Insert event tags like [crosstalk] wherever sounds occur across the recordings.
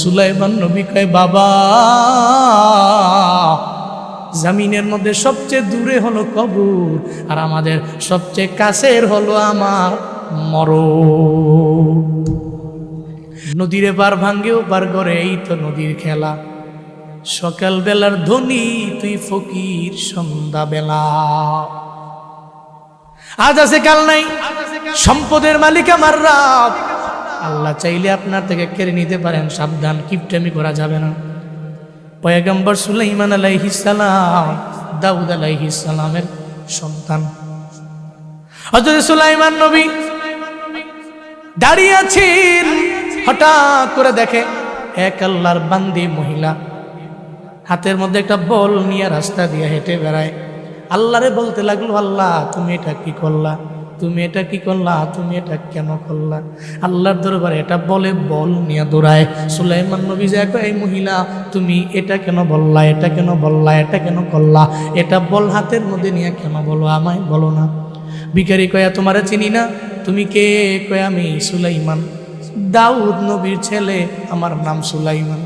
সুলাইমান নবী কয়, বাবা, জামিনের মধ্যে সবচেয়ে দূরে হলো কবর আর আমাদের সবচেয়ে কাছের হলো আমার মর নদীর পার ভাঙ্গেও পার করে এই তো নদীর খেলা। সকাল বেলার ধনী তুই ফকির সন্ধ্যা বেলা আজ আছে কাল নাই, সম্পদের মালিক আমার রাত। আল্লাহ চাইলে আপনার থেকে কেড়ে নিতে পারেন, সাবধান, কিপটামি করা যাবে না। পয়গম্বর সুলাইমান আলাইহিসালাম দাউদ আলাইহিসালামের সন্তান। হজরত সুলাইমান নবী দাঁড়িয়ে আছেন, হঠাৎ করে দেখে এক আল্লাহর বান্দি মহিলা। হাতের মধ্যে একটা বল নিয়ে রাস্তা দিয়ে হেঁটে বেড়ায়। আল্লাহরে বলতে লাগল, আল্লাহ, তুমি এটা কি করলা? তুমি এটা কি করলা? তুমি এটা কেন করলা? আল্লাহর দরবার এটা বলে, বল নিয়ে দৌড়ায়। সুলাইমান নবী যে এই মহিলা, তুমি এটা কেন বললা? এটা কেন বললা? এটা কেন করলা? এটা বল হাতের মধ্যে নিয়ে কেন বলো আমায়? বলো না। ভিখারি কয়া, তোমারে চিনি না? তুমি কে? কয়, আমি সুলাইমান। দাউদ নবীর ছেলে, আমার নাম সুলাইমান।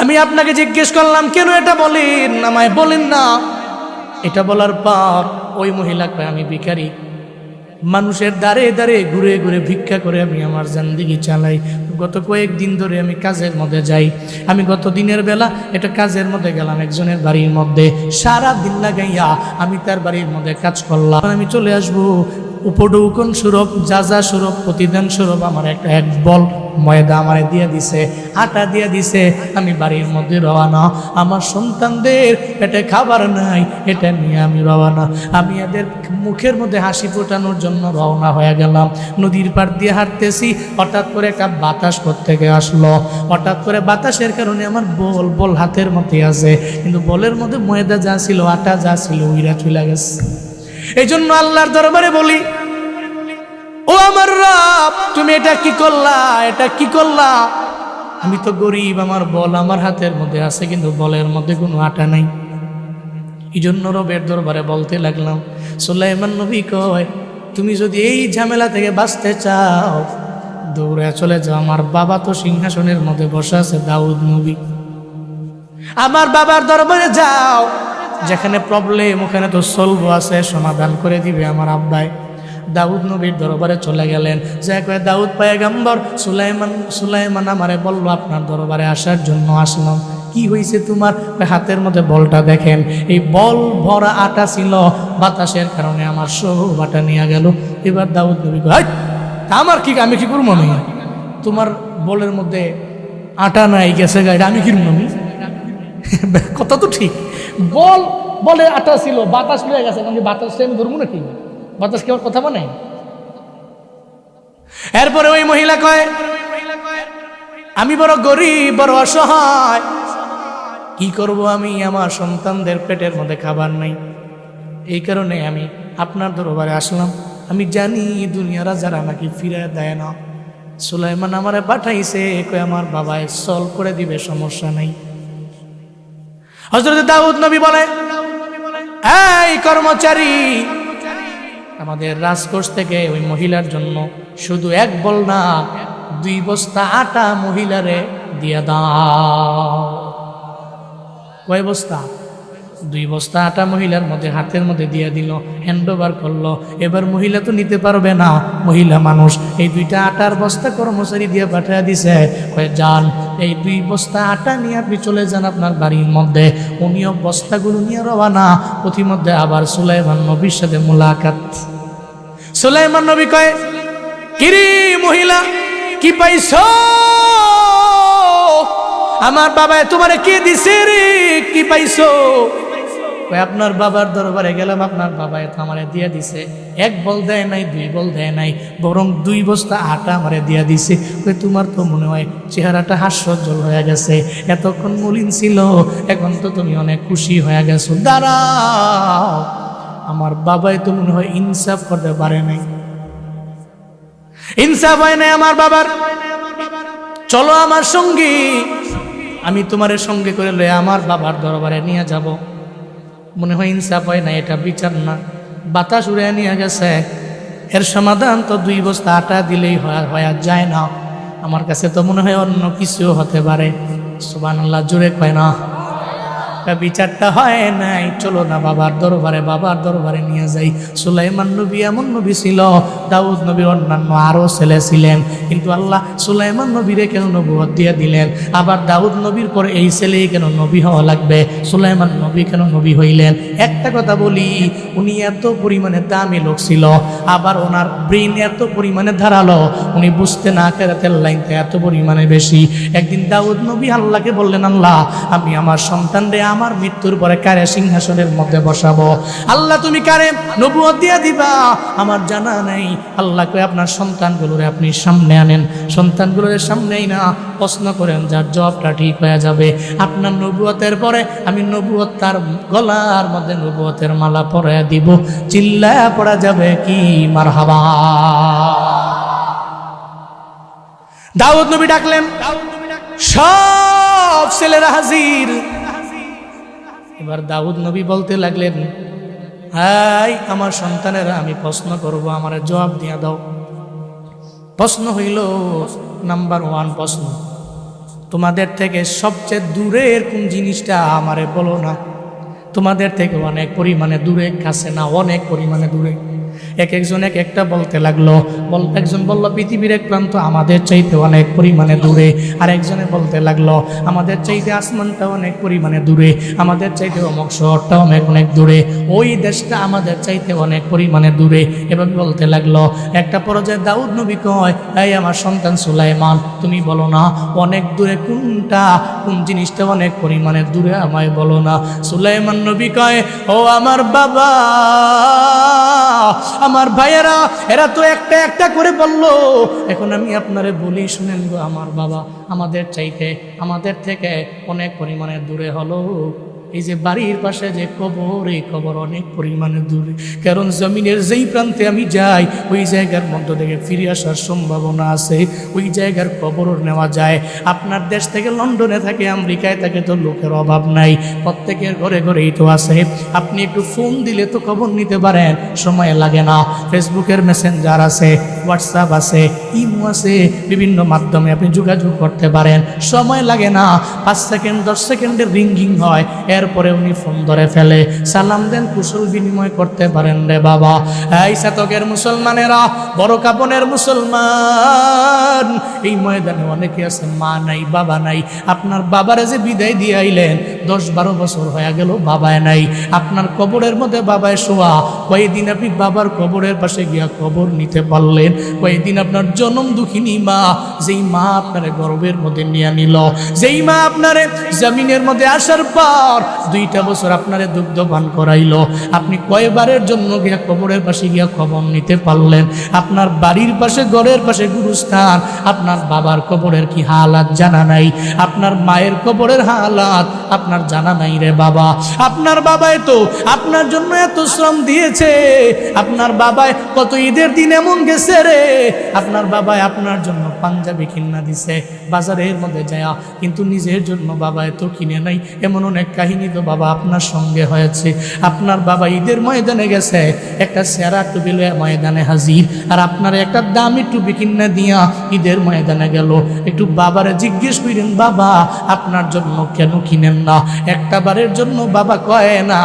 আমি আপনাকে জিজ্ঞেস করলাম, কেন এটা বলেন আমায়? বলেন না। এটা বলার পর ওই মহিলা আমি ভিখারি। মানুষের দ্বারে দ্বারে ঘুরে ঘুরে ভিক্ষা করে আমি আমার জান্দিগি চালাই। গত কয়েকদিন ধরে আমি কাজের মধ্যে যাই। আমি গত দিনের বেলা এটা কাজের মধ্যে গেলাম একজনের বাড়ির মধ্যে। সারা দিন লাগাইয়া আমি তার বাড়ির মধ্যে কাজ করলাম। আমি চলে আসব। উপডৌকন স্বরূপ যা যা স্বরূপ প্রতিদান স্বরূপ আমার একটা এক বল ময়দা আমার দিয়ে দিছে, আটা দিয়ে দিছে, আমি বাড়ির মধ্যে রওয়ানা আমার সন্তানদের পেটে খাবার নাই, এটা নিয়ে আমি রওয়ানা আমি এদের মুখের মধ্যে হাসি ফোটানোর জন্য রওনা হয়ে গেলাম। নদীর পাড় দিয়ে হাঁটতেছি, হঠাৎ করে একটা বাতাস থেকে আসলো। হঠাৎ করে বাতাসের কারণে আমার বল বল হাতের মধ্যে আছে, কিন্তু বলের মধ্যে ময়দা যা ছিল, আটা যা ছিল, উইরা চলে গেছে। এই জন্য আল্লাহর দরবারে বলি, ও আমার রাব, তুমি এটা কি করলা? এটা কি করলা? আমি তো গরিব, আমার বল আমার হাতের মধ্যে আছে, কিন্তু বলের মধ্যে কোনো আটা নাই। এই জন্য রবের দরবারে বলতে লাগলাম, সুলাইমান নবী কয়, তুমি যদি এই ঝামেলা থেকে বাঁচতে চাও, দৌড়ে চলে যাও। আমার বাবা তো সিংহাসনের মধ্যে বসে আছে, দাউদ নবী। আমার বাবার দরবারে যাও যেখানে প্রবলেম ওখানে তো সলভ আছে, সমাধান করে দিবে আমার আব্বাই। দাউদ নবীর দরবারে চলে গেলেন। যে কয়ে, দাউদ পায়গাম্বর, সুলাইমান সুলাইমান আমারে বলল আপনার দরবারে আসার জন্য আসলাম। কি হয়েছে তোমার? হাতের মধ্যে বলটা দেখেন, এই বল ভরা আটা ছিল, বাতাসের কারণে আমার সব আটা নিয়ে গেল। এবার দাউদ নবী তা আমার কি, আমি কি করব আমি? তোমার বলের মধ্যে আটা নাই, গেছে গাড়ি আমি কিরম আমি? [laughs] কথা তো ঠিক। বল বলে আটা ছিল, বাতাস লয়ে গেছে। কারণ বাতাসটা আমি ধরবো নাকি? বাতাস কেউ কথা বানাই এরপরে ওই মহিলা কয়, আমি বড় গরিব, বড় অসহায়। কি করব আমি? আমার সন্তানদের পেটের মধ্যে খাবার নাই। এই কারণে আমি আপনার দরবারে আসলাম। আমি জানি দুনিয়ারা যারা নাকি ফিরে দেয় না। সুলাইমান আমারে পাঠাইছে কই আমার বাবায় সলভ করে দিবে, সমস্যা নাই। হজরত দাউদ নবী বলে, এই কর্মচারী, আমাদের রাজকোষ থেকে ওই মহিলার জন্য শুধু এক বল না, দুই বস্তা আটা মহিলারে দিয়ে দাও। কয় বস্তা? দুই বস্তা আটা মহিলার মধ্যে, হাতের মধ্যে দিয়ে দিল হ্যান্ড ওভার করল। এবার মহিলা তো নিতে পারবে না। মহিলা মানুষ, এই দুইটা আটার বস্তা কর্মচারী দিয়ে পাঠিয়ে দিছে। কয়ে যান এই দুই বস্তা আটা নিয়ে আপনি চলে যান আপনার বাড়ির মধ্যে। উনিও বস্তাগুলো নিয়ে রওয়ানা প্রতিমধ্যে আবার সুলাইমান নবীর সাথে মোলাকাত। সুলাইমান নবী কয়, কিরি মহিলা, কি পাইছ? আমার বাবায় তোমারে কে দিছে রে? কি পাইছো? কই আপনার বাবার দরবারে গেলাম, আপনার বাবা তো আমারে দিয়ে দিছে। এক বল দেয় নাই, দুই বল দেয় নাই, বরং দুই বস্তা আটা আমারে দিয়ে দিছে। ওই তোমার তো মনে হয় চেহারাটা হাস্যজ্জ্বল হয়ে গেছে। এতক্ষণ মলিন ছিল, এখন তো তুমি অনেক খুশি হয়ে গেছো। দাঁড়াও, আমার বাবাই তো মনে হয় ইনসাফ করতে পারে নাই। ইনসাফ হয় নাই আমার বাবার। চলো আমার সঙ্গে, আমি তোমার সঙ্গে করে লয়ে আমার বাবার দরবারে নিয়ে যাব। মনে হয় ইনসাফ হয় না, এটা বিচার না। বাতাস উড়ে নিয়ে গেছে। এর সমাধান তো দুই বস্তা আটা দিলেই হওয়া যায় না। আমার কাছে তো মনে হয় অন্য কিছু হতে পারে। সুবান আল্লাহ জুড়ে কয় না। বিচারটা হয় নাই। চলো না বাবার দরবারে বাবার দরবারে নিয়ে যাই। সুলাইমান নবী এমন নবী ছিল, দাউদ নবীর অন্যান্য আরও ছেলে ছিলেন। কিন্তু আল্লাহ সুলাইমান নবীরে কেন নবুয়ত দিয়ে দিলেন? আবার দাউদ নবীর পরে এই ছেলেই কেন নবী হওয়া লাগবে? সুলাইমান নবী কেন নবী হইলেন? একটা কথা বলি, উনি এত পরিমাণে দামি লোক ছিল, আবার ওনার ব্রেন এত পরিমাণে ধারালো, উনি বুঝতে না কেরাতের লাইনটা এত পরিমাণে বেশি। একদিন দাউদ নবী আল্লাহকে বললেন, আল্লাহ, আমি আমার সন্তানরে আমার মৃত্যুর পরে কারে সিংহাসনের মধ্যে বসাবো? আল্লাহ, তুমি কারে নবুয়ত দিয়ে দিবা? আমার জানা নেই। আল্লাহকে আপনার সন্তানগুলোরে আপনি সামনে আনেন। সন্তানগুলোর সামনেই না, প্রশ্ন করেন, যার জবটা ঠিক হয়ে যাবে। আপনার নবুয়তের পরে আমি নবুয়ত তার গলার মধ্যে নবুয়তের মালা পরে দিব। চিল্লা পড়া যাবে কি? মার হাবা দাউদ নবী ডাকলেন, সব ছেলেরা হাজির। এবার দাউদ নবী বলতে লাগলেন, হাই, আমার সন্তানেরা, আমি প্রশ্ন করব, আমার জবাব দিয়া দাও। প্রশ্ন হইল, নাম্বার ওয়ান প্রশ্ন, তোমাদের থেকে সবচেয়ে দূরের কোন জিনিসটা আমারে বলো না? তোমাদের থেকে অনেক পরিমাণে দূরে, কাছে না অনেক পরিমাণে দূরে? এক একজন এক একটা বলতে লাগল। বল, একজন বলল, পৃথিবীর এক প্রান্ত আমাদের চাইতে অনেক পরিমাণে দূরে। আর একজনে বলতে লাগল, আমাদের চাইতে আসমানটা অনেক পরিমাণে দূরে। আমাদের চাইতে অমুক শহরটা অনেক অনেক দূরে। ওই দেশটা আমাদের চাইতে অনেক পরিমাণে দূরে। এভাবে বলতে লাগল। একটা পর্যায়ে দাউদ নবী কয়, এই আমার সন্তান সুলাইমান, তুমি বলো না অনেক দূরে কোনটা? কোন জিনিসটা অনেক পরিমাণে দূরে আমায় বলো না সুলাইমান নবী কয়, ও আমার বাবা। আমার ভাইয়েরা, এরা তো একটা একটা করে বলল। এখন আমি আপনারে বলি, শুনেন গো আমার বাবা, আমাদের চাইতে, আমাদের থেকে অনেক পরিমাণে দূরে হলো। এই যে বাড়ির পাশে যে কবর, এই কবর অনেক পরিমাণে দূরে। কারণ জমিনের যেই প্রান্তে আমি যাই, ওই জায়গার মধ্য থেকে ফিরে আসার সম্ভাবনা আছে। ওই জায়গার কবরও নেওয়া যায়। আপনার দেশ থেকে লন্ডনে থাকে, আমেরিকায় থাকে তো লোকের অভাব নাই। প্রত্যেকের ঘরে ঘরেই তো আছে। আপনি একটু ফোন দিলে তো খবর নিতে পারেন, সময় লাগে না। ফেসবুকের মেসেঞ্জার আছে, হোয়াটসঅ্যাপ আছে, ইমো আছে, বিভিন্ন মাধ্যমে আপনি যোগাযোগ করতে পারেন। সময় লাগে না। পাঁচ সেকেন্ড, দশ সেকেন্ডের রিঙ্গিং হয়। এরপরে উনি ফোন ধরে ফেলে, সালাম দেন, কুশল বিনিময় করতে পারেন রে বাবা। এই শতকের মুসলমানেরা, বড় কাপনের মুসলমান। এই ময়দানে অনেকে আছে, মা নাই, বাবা নাই। আপনার বাবারে যে বিদায় দিয়ে আইলেন, দশ বারো বছর হয়ে গেল বাবায় নাই। আপনার কবরের মধ্যে বাবায় শোয়া, কয়েকদিন আপনি বাবার কবরের পাশে গিয়া কবর নিতে পারলেন। কয়েকদিন আপনার জনম দুঃখিনী মা, যেই মা আপনার গর্বের মধ্যে নিয়ে নিল। যেই মা আপনারে জমিনের মধ্যে আসার পর দুইটা বছর আপনারে দুগ্ধ পান করাইলো। আপনি কয়বারের জন্য গিয়া কবরের পাশে গিয়া খবর নিতে পারলেন? আপনার বাড়ির পাশে, ঘরের পাশে গুরুস্থান, আপনার বাবার কবরের কি হালাত জানা নাই? আপনার মায়ের কবরের হালাত আপনার জানা নাই রে বাবা। আপনার বাবাই তো আপনার জন্য এত শ্রম দিয়েছে। আপনার বাবায় কত ঈদের দিন এমন গেছে রে। আপনার বাবাই আপনার জন্য পাঞ্জাবি কিনা দিছে, বাজারের মধ্যে যায়, কিন্তু নিজের জন্য বাবা এত কিনে নাই। এমন অনেক কাহিনী তো বাবা, আপনার সঙ্গে হয়েছে। আপনার বাবা ঈদের ময়দানে গেছে, একটা সেরা টুপি লয়ে ময়দানে হাজির। আর আপনার একটা দামি টুপি কিনা দিয়া ঈদের ময়দানে গেল। একটু বাবারে জিজ্ঞেস করেন, বাবা, আপনার জন্য কেন কিনেন না? একটা বারের জন্য বাবা কয়, না,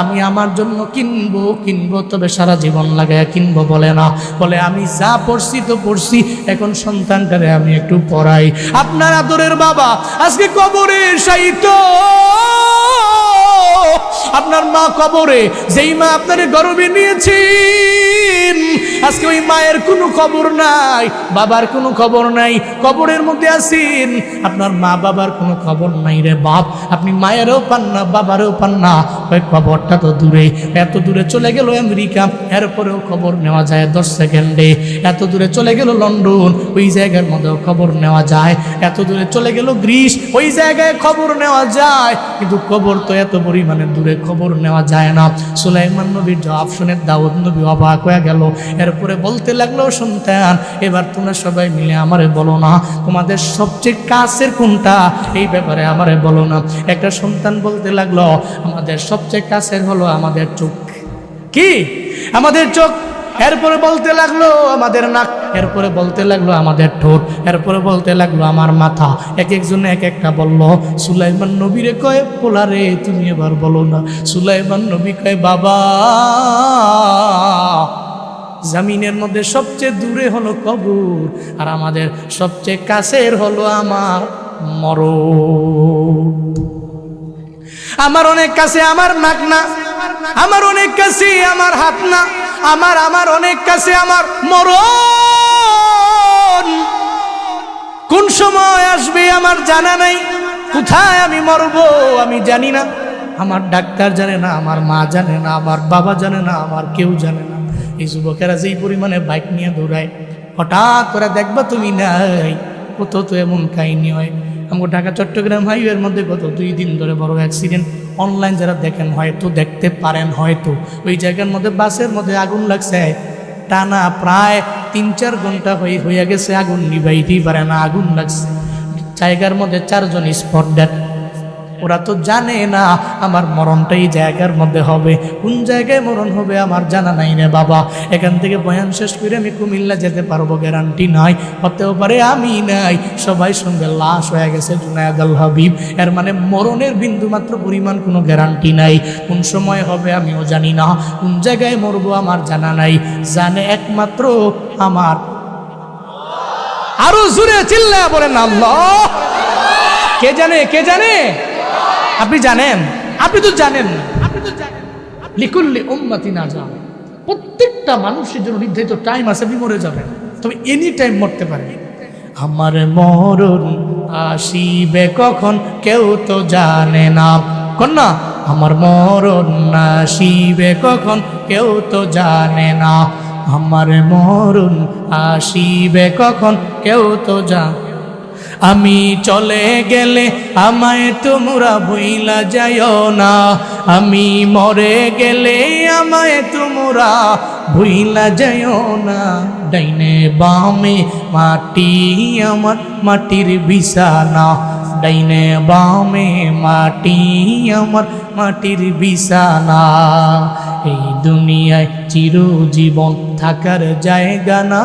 আমি আমার জন্য কিনবো কিনবো, তবে সারা জীবন লাগায় কিনবো, বলে না। বলে, আমি যা পড়ছি তো পড়ছি, এখন সন্তানটারে আমি একটু পড়াই। আপনার আদরের বাবা, আজকে কবরে সাইত আপনার মা কবরে, যেই মা আপনার গর্বে নিয়েছেন। আজকে ওই মায়ের কোনো খবর নাই, বাবার কোনো খবর নাই, কবরের মধ্যে আছেন। আপনার মা বাবার কোনো খবর নাই রে বাপ, আপনি মায়েরও পান না, বাবারও পান না। ওই খবরটা তো দূরে, এত দূরে চলে গেল আমেরিকা, এরপরেও খবর নেওয়া যায় দশ সেকেন্ডে। এত দূরে চলে গেল লন্ডন, ওই জায়গার মধ্যেও খবর নেওয়া যায়। এত দূরে চলে গেল গ্রিস, ওই জায়গায় খবর নেওয়া যায়। কিন্তু খবর তো এত পরিমাণে দূরে খবর নেওয়া যায় না। সুলাইমান নবীর জবাব শুনে দাউদ নবী অবাক হয়ে গেল। এরপরে বলতে লাগল, সন্তান, এবার তোমরা সবাই মিলে আমারে বলো না। তোমাদের সবচেয়ে কাছের কোনটা? এই ব্যাপারে আমারে বলো না। একটা সন্তান বলতে লাগল, আমাদের সবচেয়ে কাছের হলো আমাদের চোখ। কি? আমাদের চোখ? এরপরে বলতে লাগল, আমাদের নাক এরপরে বলতে লাগল আমাদের ঠোঁট, এরপরে বলতে লাগল আমার মাথা। এক একজন এক একটা বলল, সুলাইমান নবীরে কয় পোলারে তুমি এবার বলো না। সুলাইমান নবী কয়, বাবা, জামিনের মধ্যে সবচেয়ে দূরে হলো কবর, আর আমাদের সবচেয়ে কাছের হলো আমার মর আমার অনেক কাছে আমার নাক না আমার অনেক কাছে আমার হাত না আমার আমার অনেক কাছে আমার মরণ। কোন সময় আসবে আমার জানা নাই? কোথায় আমি মরব আমি জানি না। আমার ডাক্তার জানে না, আমার মা জানে না, আমার বাবা জানে না, আমার কেউ জানে না। এই যুবকেরা যেই পরিমাণে বাইক নিয়ে দৌড়ায়, হঠাৎ করে দেখবা তুমি নাই, কত তো এমন কাহিনী হয়। আমাকে ঢাকা, চট্টগ্রাম হাইওয়ের মধ্যে গত দুই দিন ধরে বড় অ্যাক্সিডেন্ট অনলাইন যারা দেখেন, হয়তো দেখতে পারেন, হয়তো। ওই জায়গার মধ্যে, বাসের মধ্যে আগুন লাগছে। টানা প্রায় তিন, চার ঘণ্টা হয়ে হয়ে গেছে, আগুন নিবাইতেই পারে না, আগুন লাগছে। জায়গার মধ্যে চারজন স্পট ডেট ওরা তো জানে না আমার মরণটা এই জায়গার মধ্যে হবে। কোন জায়গায় মরণ হবে আমার জানা নাই রে বাবা। এখান থেকে বয়ান শেষ করে আমি কুমিল্লা যেতে পারব, গ্যারান্টি নাই। হতেও পারে আমি নাই। সবাই সঙ্গে লাশ হয়ে গেছে জুনায়দ আল হাবিব। এর মানে মরণের বিন্দু মাত্র পরিমাণ কোনো গ্যারান্টি নাই। কোন সময় হবে আমিও জানি না। কোন জায়গায় মরবো আমার জানা নাই। জানে একমাত্র আমার। আরও জুড়ে চিল্লা বলেন আল্লাহ। কে জানে কে জানে? আপনি জানেন? আপনি তো জানেন। আপনি তো জানেন। লিকুল্লি উম্মতি না যান প্রত্যেকটা মানুষের জন্য নির্ধারিত টাইম আছে, আপনি মরে যাবেন। তবে এনি টাইম মরতে পারেন। আমার মরণ আসিবে কখন? কেউ তো জানে না। কন্যা, আমার মরণ আসিবে কখন? কেউ তো জানে না। আমার মরণ আসিবে কখন? কেউ তো জানে আমি চলে গেলে আমায় তোমরা ভুইলা যাইও না। আমি মরে গেলে আমায় তোমরা ভুইলা যাইও না। ডাইনে বামে মাটি, আমার মাটির বিছানা। ডাইনে বামে মাটি, আমার মাটির বিছানা। এই দুনিয়ায় চিরজীবন থাকার জায়গা না।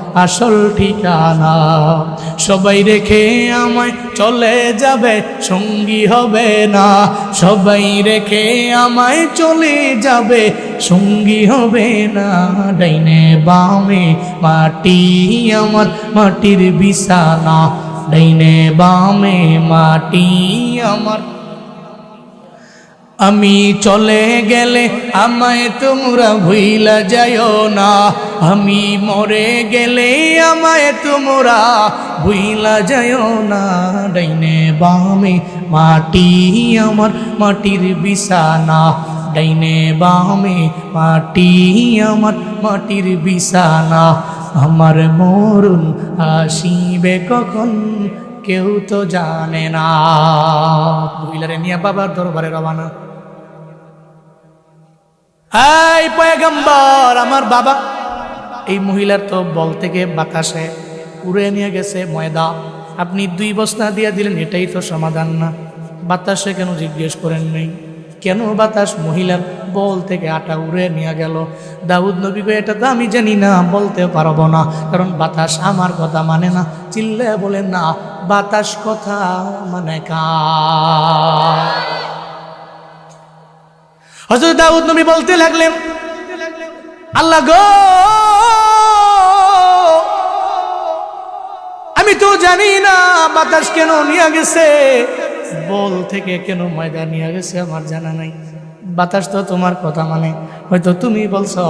আসল ঠিকানা। সবাই রেখে আমায় চলে যাবে, সঙ্গী হবে না। সবাই রেখে আমায় চলে যাবে, সঙ্গী হবে না। ডাইনে বামে মাটি, আমার মাটির বিছানা। ডাইনে বামে মাটি, আমার আমি চলে গেলে আমায় তোমরা ভুইলা যাইও না। আমি মরে গেলে আমায় তোমরা ভুইলা যাইও না। ডাইনে বামে মাটি আমার, মাটির বিছানা। ডাইনে বামে মাটি আমার, মাটির বিছানা। আমার মরুন আসিবে কখন কেউ তো জানে না। মহিলারে নিয়ে বাবার দরবারে রবানা এই পয়গম্বর আমার বাবা। এই মহিলার তো বল থেকে বাতাসে উড়ে নিয়ে গেছে ময়দা। আপনি দুই বস্তা দিয়ে দিলেন এটাই তো সমাধান না। বাতাসে কেন জিজ্ঞেস করেন নেই? কেন বাতাস মহিলার বল থেকে আটা উড়ে নিয়ে গেল? দাউদ নবী কই, এটা তো আমি জানি না বলতে পারব না। কারণ বাতাস আমার কথা মানে না চিল্লে বলেন না বাতাস কথা মানে কা হজরত দাউদ নবী বলতে লাগলেন, আল্লাহ গো! আমি তো জানি না বাতাস কেন নিয়ে গেছে। বল থেকে কেন ময়দা নিয়ে গেছে আমার জানা নাই। বাতাস তো তোমার কথা মানে। হয়তো তুমি বলছো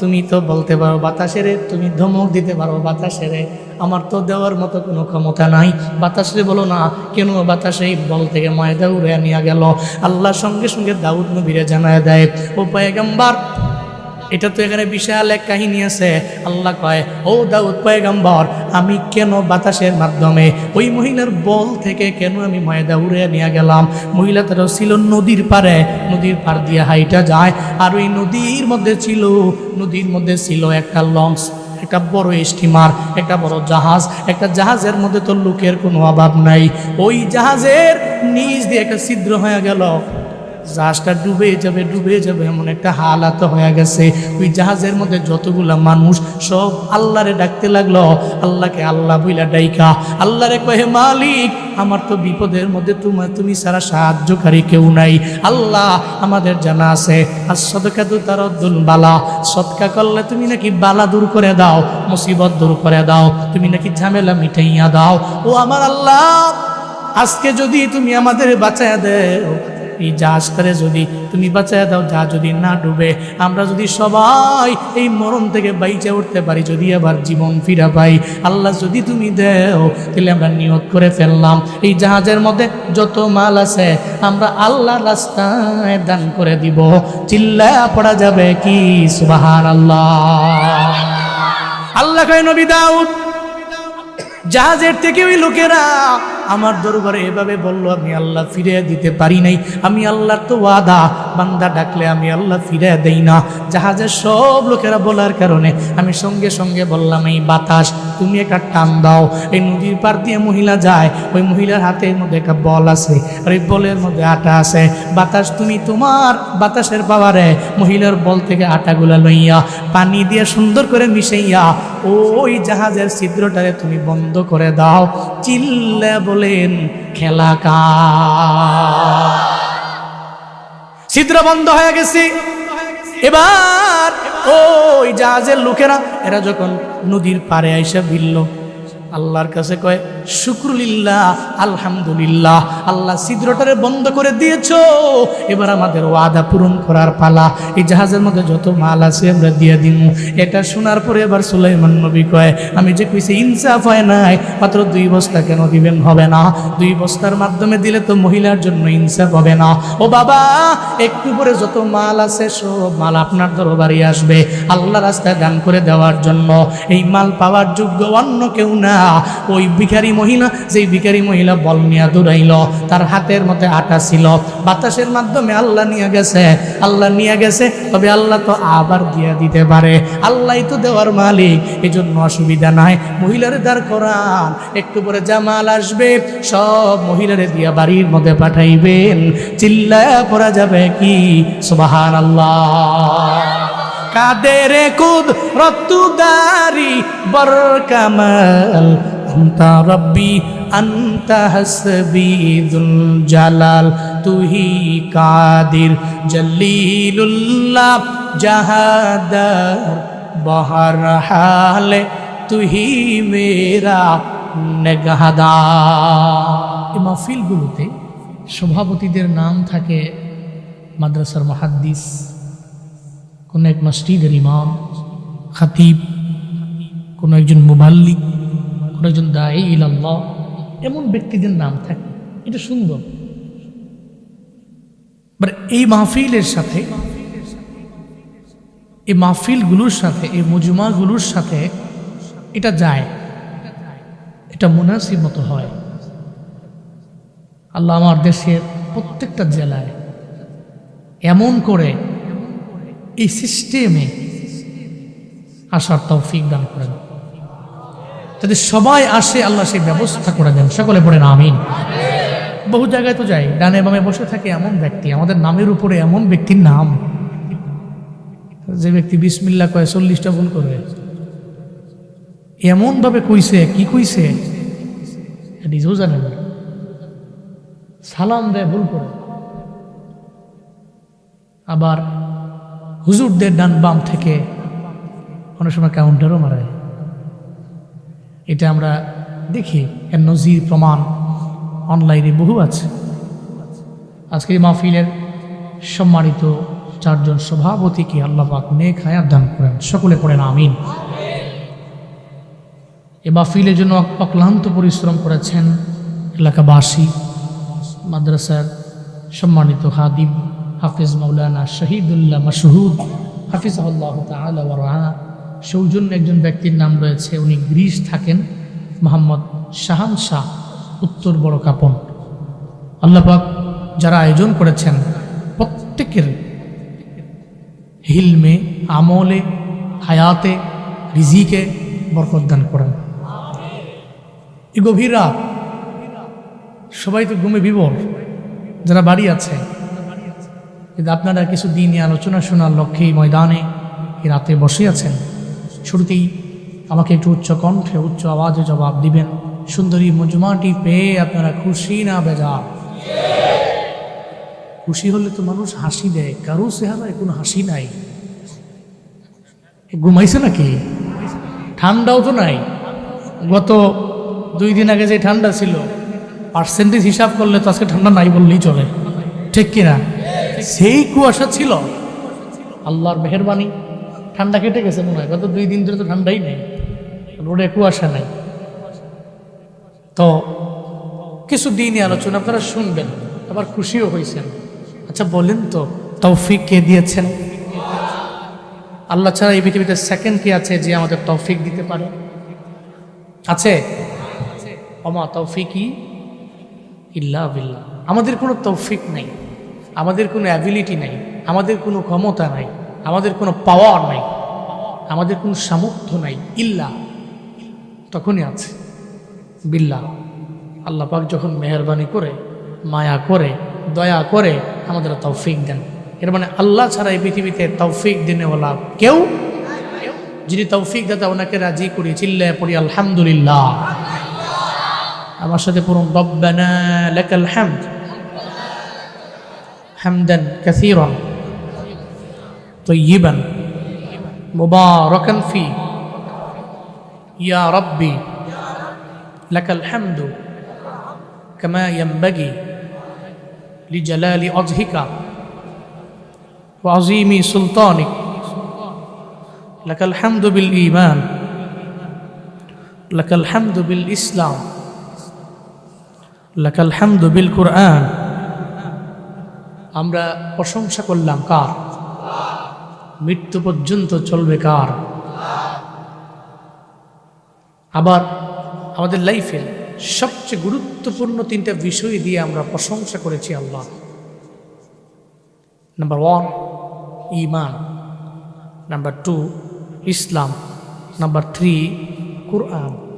তুমি তো বলতে পারো বাতাসেরে তুমি ধমক দিতে পারো বাতাসেরে আমার তো দেওয়ার মতো কোনো ক্ষমতা নাই। বাতাসে বলো না, কেন বাতাসে বল থেকে ময়দা উড়ে নিয়ে গেল? আল্লাহর সঙ্গে সঙ্গে দাউদ নবীরে জানায় দেয়, ও পয়গম্বার এটা তো এখানে বিশাল এক কাহিনী আছে। আল্লাহ কয়, ও দাউদ পয়গম্বর, আমি কেন বাতাসের মাধ্যমে ওই মহিলার বল থেকে কেন আমি ময়দা উড়ে নিয়ে গেলাম? মহিলাটারও ছিল নদীর পারে নদীর পার দিয়ে হাইটা যায়। আর ওই নদীর মধ্যে ছিল, নদীর মধ্যে ছিল একটা লঞ্চ, একটা বড় স্টিমার, একটা বড় জাহাজ। একটা জাহাজের মধ্যে তো লোকের কোনো অভাব নাই। ওই জাহাজের নিচ দিয়ে একটা ছিদ্র হয়ে গেল। জাহাজটা ডুবে যাবে ডুবে যাবে, এমন একটা হালাত হয়ে গেছে। ওই জাহাজের মধ্যে যতগুলা মানুষ, সব আল্লাহরে ডাকতে লাগল। আল্লাহকে আল্লাহ বইলা ডাইকা। আল্লাহরে কহে মালিক, আমার তো বিপদের মধ্যে তোমার তুমি সারা সাহায্যকারী কেউ নাই। আল্লাহ আমাদের জানা আছে। আর সদকা দু তার অদ্দুল বালা। সৎকা করলে তুমি নাকি বালা দূর করে দাও, মুসিবত দূর করে দাও। তুমি নাকি ঝামেলা মিটাইয়া দাও। ও আমার আল্লাহ, আজকে যদি তুমি আমাদের বাঁচায় দেও এই জাহাজটারে যদি তুমি বাঁচায় দাও, যা যদি না ডুবে, আমরা যদি সবাই এই মরণ থেকে বাইচে উঠতে পারি, যদি আবার জীবন ফিরা পাই, আল্লাহ যদি তুমি দেও, তাহলে আমরা নিয়ত করে ফেললাম। এই জাহাজের মধ্যে যত মাল আছে, আমরা আল্লাহ রাস্তায় দান করে দিব। চিল্লা পড়া যাবে কি? সুবাহান আল্লাহ আল্লাহ কয়, নবী দাউদ, জাহাজের থেকে ওই লোকেরা আমার দরবারে এভাবে বলল, আমি আল্লাহ ফিরে দিতে পারি নাই। আমি আল্লাহর তো ওয়াদা। বান্দা ডাকলে আমি আল্লাহ ফিরে দেই না। জাহাজের সব লোকেরা বলার কারণে আমি সঙ্গে সঙ্গে বললাম, এই বাতাস, তুমি একটা টান দাও। এই নদীর পার দিয়ে মহিলা যায়। ওই মহিলার হাতের মধ্যে একটা বল আছে। আর এই বলের মধ্যে আটা আছে। বাতাস তুমি তোমার বাতাসের পাওয়ারে মহিলার বল থেকে আটাগুলা লইয়া পানি দিয়ে সুন্দর করে মিশাইয়া ওই জাহাজের ছিদ্রটারে তুমি বন্ধ করে দাও। চিল্লা বলেন খেলা কা ছিদ্র বন্ধ হয়ে গেছি। এবার ওই জাহাজের লোকেরা, এরা যখন নদীর পারে আইসা ভিড়ল আল্লাহর কাছে কয় শুক্রুলিল্লাহ, আলহামদুলিল্লাহ। আল্লাহ ছিদ্রটারে বন্ধ করে দিয়েছ। এবার আমাদের ওয়াদা পূরণ করার পালা। এই জাহাজের মধ্যে যত মাল আছে আমরা দিয়ে দিমু। এটা শোনার পরে এবার সুলাইমান নবী কয়, আমি যে কইছি ইনসাফ হয় নাই, মাত্র দুই বস্তা কেন দিবেন হবে না? দুই বস্তার মাধ্যমে দিলে তো মহিলার জন্য ইনসাফ হবে না। ও বাবা, একটু পরে যত মাল আছে সব মাল আপনার দরবারে আসবে, আল্লাহ রাস্তায় দান করে দেওয়ার জন্য। এই মাল পাওয়ার যোগ্য অন্য কেউ না। ওই ভিখারি মহিলা যেই ভিখারি মহিলা বল নিয়ে দৌড়াইল, তার হাতের মধ্যে আটা ছিল। বাতাসের মাধ্যমে আল্লাহ নিয়ে গেছে, আল্লাহ নিয়ে গেছে, তবে আল্লাহ তো আবার দিয়ে দিতে পারে। আল্লাহ তো দেওয়ার মালিক এই জন্য অসুবিধা নাই। মহিলার দাঁড় করান একটু পরে জামাল আসবে, সব মহিলারে দিয়া বাড়ির মধ্যে পাঠাইবেন। চিল্লা পড়া যাবে কি? সুবাহান আল্লাহ কাদের কুদ রত্তুদারি বর কামাল আন্তা রব্বি তুহি কাদির জলিলুল্লাহ জাহাদার বহর তুহি মেরা নেগাদা এই মাহফিলগুলোতে সভাপতিদের নাম থাকে মাদ্রাসার মহাদ্দিস, কোনো এক মসজিদের ইমাম, খাতিব, কোনো একজন মুবাল্লিক একজন দায়ী এমন ব্যক্তিদের নাম থাকে। এটা সুন্দর। বাট এই মাহফিলের সাথে, এই মাহফিলগুলোর সাথে, এই মজুমাগুলোর সাথে এটা যায়। এটা মুনাসিব মতো হয়। আল্লাহ আমার দেশের প্রত্যেকটা জেলায় এমন করে এই সিস্টেমে আসার তৌফিক দান করেন। যাতে সবাই আসে, আল্লাহ সেই ব্যবস্থা করে দেন। সকলে পড়েন আমিন। বহু জায়গায় তো যাই, ডানে বামে বসে থাকে এমন ব্যক্তি, আমাদের নামের উপরে এমন ব্যক্তির নাম। যে ব্যক্তি বিসমিল্লা কয়, চল্লিশটা ভুল করবে এমনভাবে কইছে, কি কইছে? নিজেও জানেন। সালাম দেয়, ভুল করে। আবার হুজুরদের ডান বাম থেকে অনেক সময় কাউন্টারও মারে এটা আমরা দেখি। এর নজির প্রমাণ অনলাইনে বহু আছে। আজকে এই মাহফিলের সম্মানিত চারজন সভাপতিকে আল্লাহ পাক নেক হায়াত দান করেন। সকলে পড়েন আমিন। এ মাহফিলের জন্য অক্লান্ত পরিশ্রম করেছেন এলাকাবাসী, মাদ্রাসার সম্মানিত হাদিব হাফিজ মৌলানা শহীদুল্লাহ মাসহুদ হাফিজ আল্লাহ তালা সৌজন্য একজন ব্যক্তির নাম রয়েছে, উনি গ্রিস থাকেন, মোহাম্মদ শাহান শাহ, উত্তর বড় কাপন আল্লাপাক যারা আয়োজন করেছেন, প্রত্যেকের হিলমে, আমলে, হায়াতে, রিজিকে বরকত দান করেন। এই গভীর রাত সবাই তো ঘুমে বিবর যারা বাড়ি আছে, কিন্তু আপনারা কিছু দিনই আলোচনা শোনার লক্ষ্যে ময়দানে রাতে বসে আছেন। শুরুতেই আমাকে একটু উচ্চ কণ্ঠে, উচ্চ আওয়াজে জবাব দিবেন। সুন্দরী মজুমাটি পেয়ে আপনারা খুশি না বেজা খুশি হলে তো মানুষ হাসি দেয়। কারও চেহারায় কোনো হাসি নাই। ঘুমাইছে নাকি? ঠান্ডাও তো নাই। গত দুই দিন আগে যে ঠান্ডা ছিল পার্সেন্টেজ হিসাব করলে তো আজকে ঠান্ডা নাই বললেই চলে। ঠিক কিনা? সেই কুয়াশা ছিল। আল্লাহর মেহরবানি। ঠান্ডা কেটে গেছে মনে হয়, গত দুই দিন ধরে তো ঠান্ডাই নেই, রোডে কুয়াশা নাই। তো কিছু দিনই আলোচনা, আপনারা শুনবেন, আবার খুশিও হয়েছেন। আচ্ছা বলেন তো, তৌফিক কে দিয়েছেন? আল্লাহ ছাড়া এই পৃথিবীতে সেকেন্ড কে আছে যে আমাদের তৌফিক দিতে পারে? আছে? অমা তৌফিকই ইল্লা বিল্লাহ। আমাদের কোনো তৌফিক নাই, আমাদের কোনো অ্যাবিলিটি নাই, আমাদের কোনো ক্ষমতা নাই। আমাদের কোনো পাওয়ার নাই, আমাদের কোনো সামর্থ্য নাই, ইল্লা। তখনই আছে, বিল্লাহ। আল্লাহ পাক যখন মেহরবানি করে, মায়া করে, দয়া করে আমাদের তৌফিক দেন। এর মানে আল্লাহ ছাড়া এই পৃথিবীতে তৌফিক দিনেওয়ালা কেউ যিনি তৌফিক দাতা, ওনাকে রাজি করি চিল্লে পড়ি, আলহামদুলিল্লাহ। আমার সাথে পুরো রব্বানা লাকাল হামদ। হামদান কাসীরান। طيبا مباركا فيه يا ربي لك الحمد كما ينبغي لجلال وجهك وعظيم سلطانك لك الحمد بالإيمان لك الحمد بالإسلام لك الحمد بالقرآن আমরা প্রশংসা করলাম কার মৃত্যু পর্যন্ত চলবে কার? আবার আমাদের লাইফে সবচেয়ে গুরুত্বপূর্ণ তিনটা বিষয় দিয়ে আমরা প্রশংসা করেছি আল্লাহ। নাম্বার ওয়ান ইমান নাম্বার টু ইসলাম। নাম্বার থ্রি কোরআন।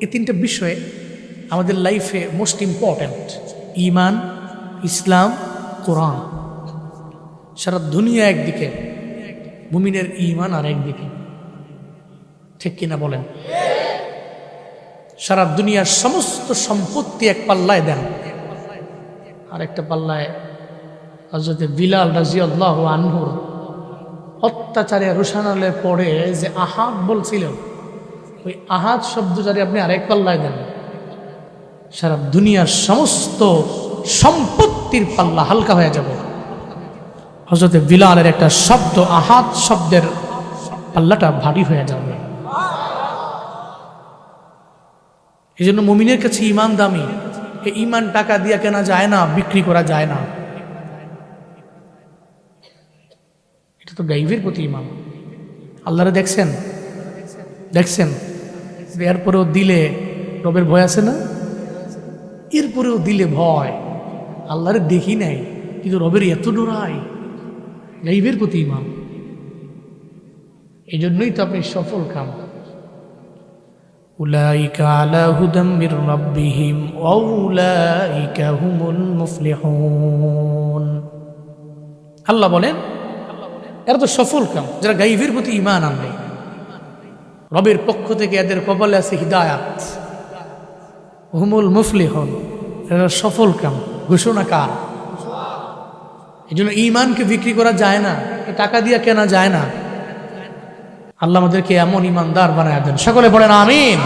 এই তিনটা বিষয়ে আমাদের লাইফে মোস্ট ইম্পর্ট্যান্ট ইমান ইসলাম, কোরআন। সারা দুনিয়া একদিকে। মুমিনের ইমান আর একদিকে। ঠিক কিনা বলেন? সারা দুনিয়ার সমস্ত সম্পত্তি এক পাল্লায় দেন আর একটা পাল্লায় হজরতে বিলাল রাজিয়াল্লাহ আনহুর অত্যাচারে রুশানালে পড়ে যে আহাত বলছিলেন ওই আহাত শব্দ যদি আপনি আরেক পাল্লায় দেন। সারা দুনিয়ার সমস্ত সম্পত্তির পাল্লা হালকা হয়ে যাবে। হজরতে বিলালের একটা শব্দ, আহাত শব্দের পাল্লাটা ভারী হয়ে যাবে। এই জন্য মমিনের কাছে ইমান দামি। এই ইমান টাকা দিয়ে কেনা যায় না, বিক্রি করা যায় না। এটা তো গাইবের প্রতি ইমান আল্লাহরে দেখছেন? দেখছেন? এরপরেও দিলে রবের ভয় আছে না? এরপরেও দিলে ভয়। আল্লাহরে দেখি নাই, কিন্তু রবের এত ডোরাই গাইবের প্রতি ইমান। এই জন্যই তো আপনি সফল কাম। উলাইকা আলা হুদাম মির রাব্বিহিম ওয়া হুমুল মুফলিহুন। আল্লাহ বলেন, এরা তো সফল কাম, যারা গাইবের প্রতি ইমান আনবে। রবের পক্ষ থেকে এদের কপালে আছে হিদায়াত। হুমুল মুফলিহন, এরা সফল কাম ঘোষণা কার এই জন্য ইমানকে বিক্রি করা যায় না, টাকা দিয়ে কেনা যায় না। আল্লাহ আমাদেরকে এমন ইমানদার বানায় দেন। সকলে বলেন, আমিন।